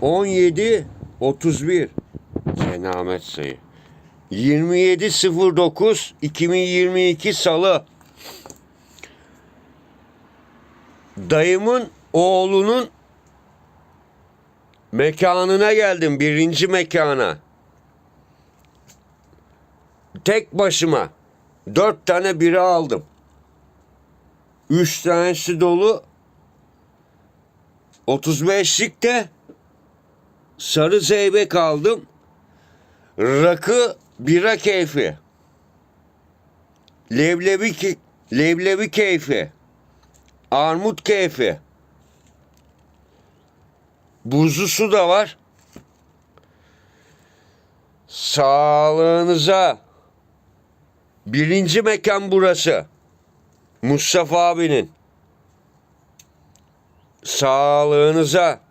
17 31 Cenabet sayı. 27.09 2022 Salı. Dayımın oğlunun mekanına geldim. Birinci mekana. Tek başıma. Dört tane bira aldım. Üç tanesi dolu. 35'lik de sarı zeybek aldım. Rakı bira keyfi. Leblebi, ki- leblebi keyfi. Armut keyfi. Buzlu su da var. Sağlığınıza. Birinci mekan burası. Mustafa abinin. Sağlığınıza.